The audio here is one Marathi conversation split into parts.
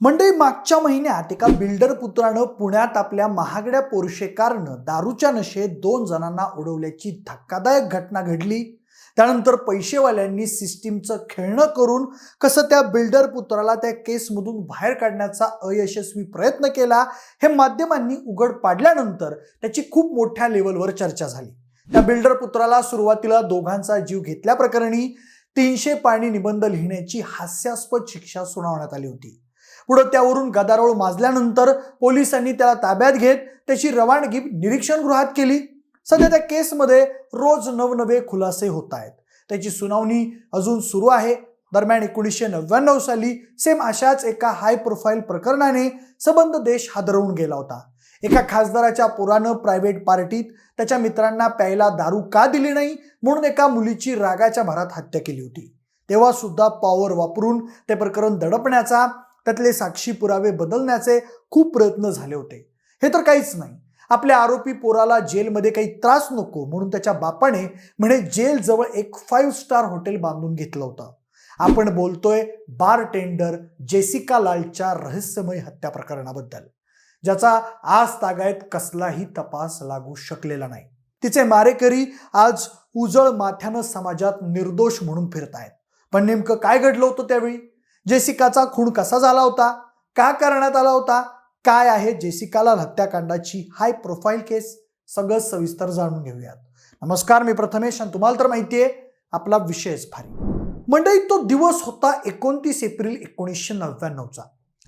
मंडळी मागच्या महिन्यात एका बिल्डर पुत्रानं पुण्यात आपल्या महागड्या पोरशे कारनं दारूच्या नशेत दोन जणांना उडवल्याची धक्कादायक घटना घडली. त्यानंतर पैसेवाल्यांनी सिस्टीमचं खेळणं करून कसं त्या बिल्डर पुत्राला त्या केसमधून बाहेर काढण्याचा अयशस्वी प्रयत्न केला हे माध्यमांनी उघड पाडल्यानंतर त्याची खूप मोठ्या लेवलवर चर्चा झाली. त्या बिल्डर पुत्राला सुरुवातीला दोघांचा जीव घेतल्याप्रकरणी तीनशे पाणी निबंध लिहिण्याची हास्यास्पद शिक्षा सुनावण्यात आली होती. पुढं त्यावरून गदारोळ माजल्यानंतर पोलिसांनी त्याला ताब्यात घेत त्याची रवानगी निरीक्षण गृहात केली. सध्या त्या केसमध्ये रोज नवनवे खुलासे होत आहेत. त्याची सुनावणी अजून सुरू आहे. दरम्यान एकोणीसशे नव्याण्णव साली सेम अशाच एका हाय प्रोफाईल प्रकरणाने सबंध देश हादरवून गेला होता. एका खासदाराच्या पुरानं प्रायव्हेट पार्टीत त्याच्या मित्रांना प्यायला दारू का दिली नाही म्हणून एका मुलीची रागाच्या भरात हत्या केली होती. तेव्हा सुद्धा पॉवर वापरून ते प्रकरण दडपण्याचा त्यातले साक्षी पुरावे बदलण्याचे खूप प्रयत्न झाले होते. हे तर काहीच नाही. आपल्या आरोपी पोराला जेलमध्ये काही त्रास नको म्हणून त्याच्या बापाने म्हणे जेल जवळ एक फाईव्ह स्टार हॉटेल बांधून घेतलं होतं. आपण बोलतोय बार टेंडर जेसिका लालच्या रहस्यमय हत्या प्रकरणाबद्दल ज्याचा आज तागायत कसलाही तपास लागू शकलेला नाही. तिचे मारेकरी आज उजळ माथ्यानं समाजात निर्दोष म्हणून फिरतायत. पण नेमकं काय घडलं होतं त्यावेळी? जेसिकाचा खून कसा झाला होता? का करण्यात आला होता? काय आहे जेसिकाला हत्याकांडाची हाय प्रोफाईल केस सगळं सविस्तर जाणून घेऊयात. नमस्कार मी प्रथमेश आणि तुम्हाला तर माहिती आहे आपला विषयच भारी. मंडळी तो दिवस होता एकोणतीस एप्रिल एकोणीसशे नव्याण्णवचा.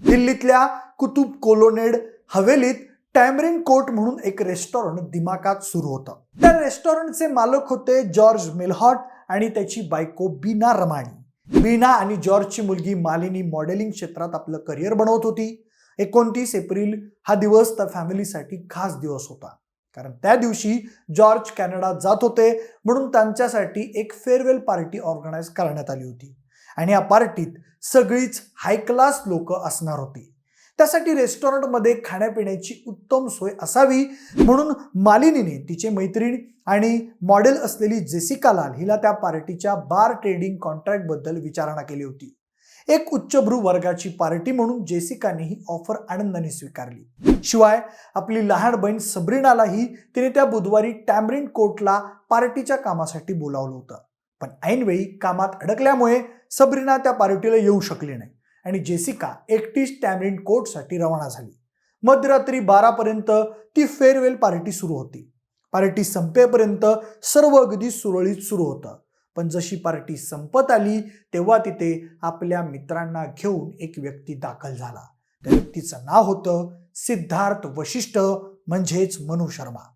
दिल्लीतल्या कुतुब कोलोनेड हवेलीत टॅमरिन कोर्ट म्हणून एक रेस्टॉरंट दिमाकात सुरू होतं. त्या रेस्टॉरंटचे मालक होते जॉर्ज मिलहॉट आणि त्याची बायको बीना रमाणी. बीना आणि जॉर्जची मुलगी मालिनी मॉडेलिंग क्षेत्रात आपलं करिअर बनवत होती. एकोणतीस एप्रिल हा दिवस त्या फॅमिलीसाठी खास दिवस होता. कारण त्या दिवशी जॉर्ज कॅनडात जात होते म्हणून त्यांच्यासाठी एक फेअरवेल पार्टी ऑर्गनाईज करण्यात आली होती. आणि या पार्टीत सगळीच हाय क्लास लोक असणार होती. त्यासाठी रेस्टॉरंटमध्ये खाण्यापिण्याची उत्तम सोय असावी म्हणून मालिनीने तिचे मैत्रीण आणि मॉडेल असलेली जेसिका लाल हिला त्या पार्टीच्या बार ट्रेडिंग कॉन्ट्रॅक्टबद्दल विचारणा केली होती. एक उच्चभ्रू वर्गाची पार्टी म्हणून जेसिकाने ही ऑफर आनंदाने स्वीकारली. शिवाय आपली लहान बहीण सबरीनालाही तिने त्या बुधवारी टॅमरिन कोर्टला पार्टीच्या कामासाठी बोलावलं होतं. पण ऐनवेळी कामात अडकल्यामुळे सबरीना त्या पार्टीला येऊ शकली नाही. आणि जेसिका एकटीच टॅमरिन कोर्टसाठी रवाना झाली. मध्यरात्री बारापर्यंत ती फेअरवेल पार्टी सुरू होती. पार्टी संपेपर्यंत सर्व अगदी सुरळीत सुरू होतं. पण जशी पार्टी संपत आली तेव्हा तिथे आपल्या मित्रांना घेऊन एक व्यक्ती दाखल झाला. त्या व्यक्तीचं नाव होतं सिद्धार्थ वशिष्ठ म्हणजेच मनु शर्मा.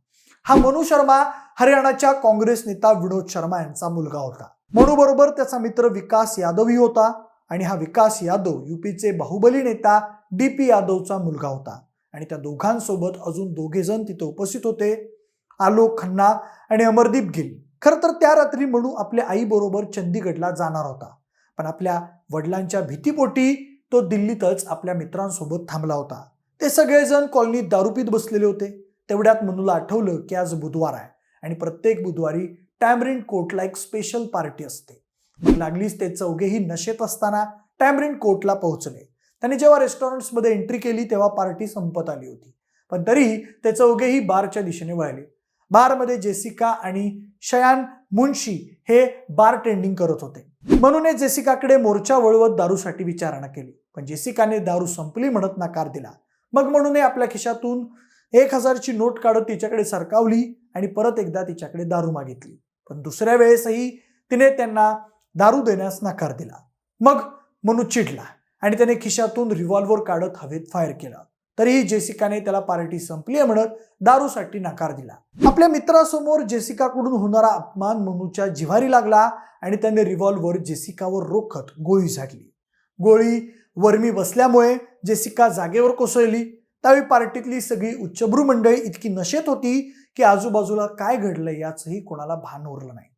हा मनु शर्मा हरियाणाच्या काँग्रेस नेता विनोद शर्मा यांचा मुलगा होता. मनू बरोबर त्याचा मित्र विकास यादवही होता. आणि हा विकास यादव युपीचे बाहुबली नेता डी पी यादवचा मुलगा होता. आणि त्या दोघांसोबत अजून दोघे जण तिथे उपस्थित होते. आलोक खन्ना आणि अमरदीप गिल. खरं तर त्या रात्री म्हणू आपल्या आईबरोबर चंदीगडला जाणार होता. पण आपल्या वडिलांच्या भीतीपोटी तो दिल्लीतच आपल्या मित्रांसोबत थांबला होता. ते सगळेजण कॉलनीत दारूपीत बसलेले होते. तेवढ्यात मनूला आठवलं की आज बुधवार आहे आणि प्रत्येक बुधवारी टॅमरिन कोर्टला एक स्पेशल पार्टी असते. भूक लागलीच ते चौघेही नशेत असताना टॅमरिन कोर्टला पोहोचले. त्यांनी जेव्हा रेस्टॉरंट्समध्ये एंट्री केली तेव्हा पार्टी संपत आली होती. पण तरीही ते चौघेही बारच्या दिशेने वळले. बारमध्ये जेसिका आणि शयान मुन्शी हे बार टेंडिंग करत होते. म्हणून जेसिकाकडे मोर्चा वळवत दारूसाठी विचारणा केली. पण जेसिकाने दारू संपली म्हणत नकार दिला. मग म्हणून आपल्या खिशातून एक हजारची नोट काढत तिच्याकडे सरकावली आणि परत एकदा तिच्याकडे दारू मागितली. पण दुसऱ्या वेळेसही तिने त्यांना दारू देण्यास नकार दिला. मग मनू चिडला आणि त्याने खिशातून रिव्हॉल्व्हर काढत हवेत फायर केला. तरीही जेसिकाने त्याला पार्टी संपली आहे म्हणत दारूसाठी नकार दिला. आपल्या मित्रासमोर जेसिकाकडून होणारा अपमान मनूच्या जिव्हारी लागला आणि त्याने रिव्हॉल्व्हर जेसिकावर रोखत गोळी झाडली. गोळी वर्मी बसल्यामुळे जेसिका जागेवर कोसळली. त्यावेळी पार्टीतली सगळी उच्चभ्रू मंडळी इतकी नशेत होती की आजूबाजूला काय घडलंय याचंही कोणाला भान उरलं नाही.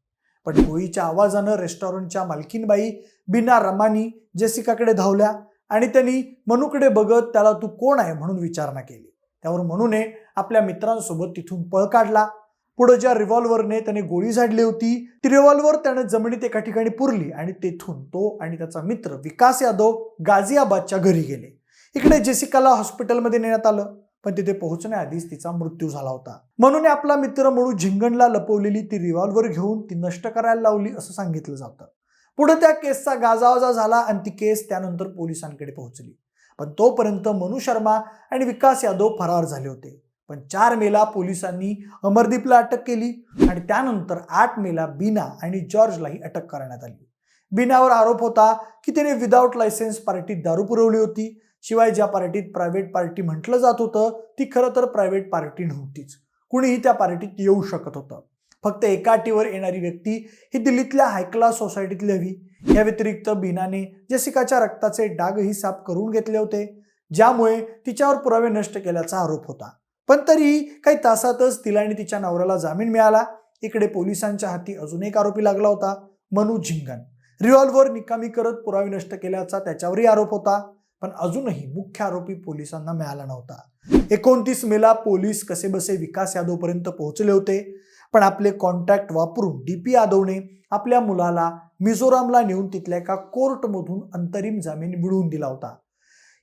पण गोळीच्या आवाजानं रेस्टॉरंटच्या मालकीनबाई बिना रमानी जेसिकाकडे धावल्या आणि त्यांनी मनूकडे बघत त्याला तू कोण आहे म्हणून विचारणा केली. त्यावर मनूने आपल्या मित्रांसोबत तिथून पळ काढला. पुढे ज्या रिव्हॉल्व्हरने त्याने गोळी झाडली होती ती रिव्हॉल्व्हर त्याने जमिनीत एका ठिकाणी पुरली आणि तेथून तो आणि त्याचा मित्र विकास यादव गाझियाबादच्या घरी गेले. इकडे जेसिकाला हॉस्पिटलमध्ये नेण्यात आलं. पण तिथे पोहोचण्याआधीच तिचा मृत्यू झाला होता. म्हणून आपला मित्र म्हणून झिंगणला लपवलेली ती रिव्हॉल्वर घेऊन ती नष्ट करायला लावली असं सांगितलं जातं. पुढे त्या केसचा गाजावाजा झाला आणि ती केस त्यानंतर पोलिसांकडे पोहोचली. पण तोपर्यंत मनु शर्मा आणि विकास यादव फरार झाले होते. पण चार मेला पोलिसांनी अमरदीपला अटक केली आणि त्यानंतर आठ मेला बीना आणि जॉर्जलाही अटक करण्यात आली. बीनावर आरोप होता की त्याने विदाऊट लायसन्स पार्टीत दारू पुरवली होती. शिवाय ज्या पार्टीत प्रायव्हेट पार्टी म्हटलं जात होतं ती खरं तर प्रायव्हेट पार्टी नव्हतीच. कुणीही त्या पार्टीत येऊ शकत होतं. फक्त एका अटीवर येणारी व्यक्ती ही दिल्लीतल्या हायक्लास सोसायटीतली हवी. या व्यतिरिक्त बीनाने जेसिकाच्या रक्ताचे डागही साफ करून घेतले होते ज्यामुळे तिच्यावर पुरावे नष्ट केल्याचा आरोप होता. पण तरीही काही तासातच तिला आणि तिच्या नवऱ्याला जामीन मिळाला. इकडे पोलिसांच्या हाती अजून एक आरोपी लागला होता मनु झिंगन रिव्हॉल्व्हर निकामी करत पुरावे नष्ट केल्याचा त्याच्यावरही आरोप होता. पण अजूनही मुख्य आरोपी पोलिसांना मिळाला नव्हता. एकोणतीस मेला पोलीस कसेबसे विकास यादवपर्यंत पोहोचले होते? पण आपले कॉन्टॅक्ट वापरून डी पी यादवने आपल्या मुलाला मिझोरामला नेऊन तिथल्या एका कोर्टमधून अंतरिम जामीन मिळवून दिला होता.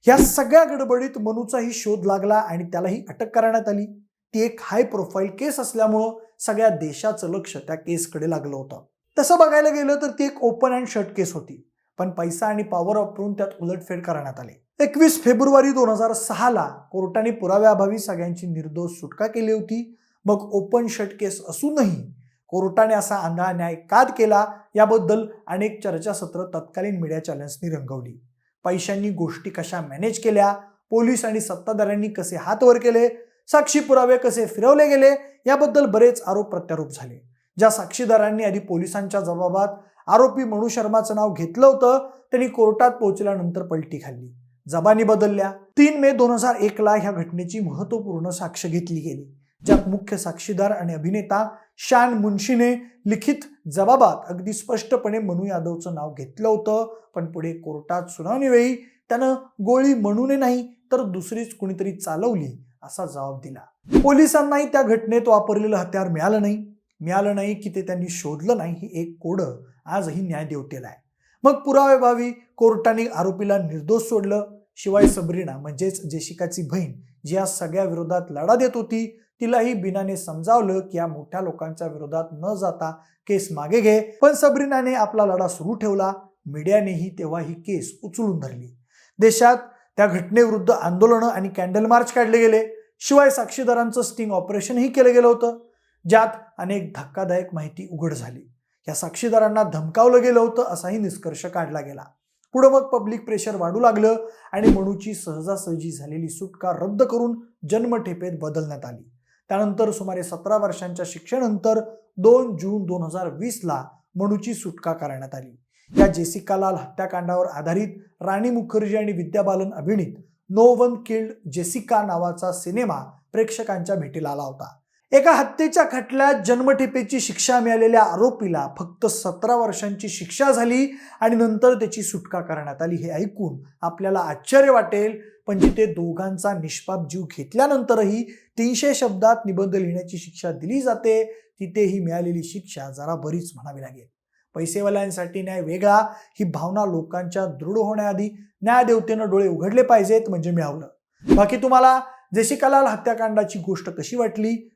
या सगळ्या गडबडीत मनूचाही शोध लागला आणि त्यालाही अटक करण्यात आली. ती एक हाय प्रोफाईल केस असल्यामुळं सगळ्या देशाचं लक्ष त्या केसकडे लागलं होतं. तसं बघायला गेलं तर ती एक ओपन अँड शर्ट केस होती. पण पैसा आणि पॉवर वापरून त्यात उलटफेड करण्यात आले. एकवीस फेब्रुवारी दोन हजार सहाला कोर्टाने पुराव्याअभावी सगळ्यांची निर्दोष सुटका केली होती. मग ओपन शट केस असूनही कोर्टाने असा आंधळा न्याय काद केला याबद्दल अनेक चर्चासत्र तत्कालीन मीडिया चॅनल्सनी रंगवली. पैशांनी गोष्टी कशा मॅनेज केल्या? पोलीस आणि सत्ताधाऱ्यांनी कसे हात वर केले? साक्षी पुरावे कसे फिरवले गेले? याबद्दल बरेच आरोप प्रत्यारोप झाले. ज्या साक्षीदारांनी आधी पोलिसांच्या जबाबात आरोपी मनु शर्माचं नाव घेतलं होतं त्यांनी कोर्टात पोहोचल्यानंतर पलटी खाल्ली. जबानी बदलल्या. तीन मे दोन हजार एकला ह्या घटनेची महत्त्वपूर्ण साक्ष घेतली गेली. ज्यात मुख्य साक्षीदार आणि अभिनेता शान मुन्शीने लिखित जबाबात अगदी स्पष्टपणे मनु यादवचं नाव घेतलं होतं पण पुढे कोर्टात सुनावणीवेळी त्यानं गोळी म्हणूने नाही तर दुसरीच कुणीतरी चालवली असा जबाब दिला. पोलिसांनाही त्या घटनेत वापरलेलं हत्यार मिळालं नाही. मिळालं नाही की ते त्यांनी शोधलं नाही ही एक कोडं. आजही न्याय देवतेला आहे. मग पुरावेभावी कोर्टाने आरोपीला निर्दोष सोडलं शिवाय सबरीना म्हणजेच जेशिकाची बहीण जी या सगळ्या विरोधात लढा देत होती तिलाही बिनाने समजावलं की या मोठ्या लोकांच्या विरोधात न जाता केस मागे घे. पण सबरीनाने आपला लढा सुरू ठेवला मीडियानेही तेव्हा ही केस उचलून धरली. देशात त्या घटनेविरुद्ध आंदोलनं आणि कॅन्डल मार्च काढले गेले. शिवाय साक्षीदारांचं स्टिंग ऑपरेशनही केलं गेलं होतं. ज्यात अनेक धक्कादायक माहिती उघड झाली. या साक्षीदारांना धमकावलं गेलं होतं असाही निष्कर्ष काढला गेला. पुढं मग पब्लिक प्रेशर वाढू लागलं आणि मनूची सहजासहजी झालेली सुटका रद्द करून जन्मठेपेत बदलण्यात आली. त्यानंतर सुमारे सतरा वर्षांच्या शिक्षेनंतर दोन जून दोन हजार वीसला मनूची सुटका करण्यात आली. या जेसिका लाल हत्याकांडावर आधारित राणी मुखर्जी आणि विद्या बालन अभिनीत नो वन किल्ड जेसिका नावाचा सिनेमा प्रेक्षकांच्या भेटीला आला होता. एका हत्येच्या खटल्यात जन्मठेपेची शिक्षा मिळालेल्या आरोपीला फक्त सतरा वर्षांची शिक्षा झाली आणि नंतर त्याची सुटका करण्यात आली. हे ऐकून आपल्याला आश्चर्य वाटेल. म्हणजे पण जिथे दोघांचा निष्पाप जीव घेतल्यानंतरही तीनशे शब्दात निबंध लिहिण्याची शिक्षा दिली जाते. तिथे ही मिळालेली शिक्षा जरा बरीच म्हणावी लागेल. पैसेवाल्यांसाठी न्याय वेगळा. ही भावना लोकांच्या दृढ होण्याआधी न्यायदेवतेनं डोळे उघडले पाहिजेत म्हणजे मिळवलं. बाकी तुम्हाला जेशिकालाल हत्याकांडाची गोष्ट कशी वाटली?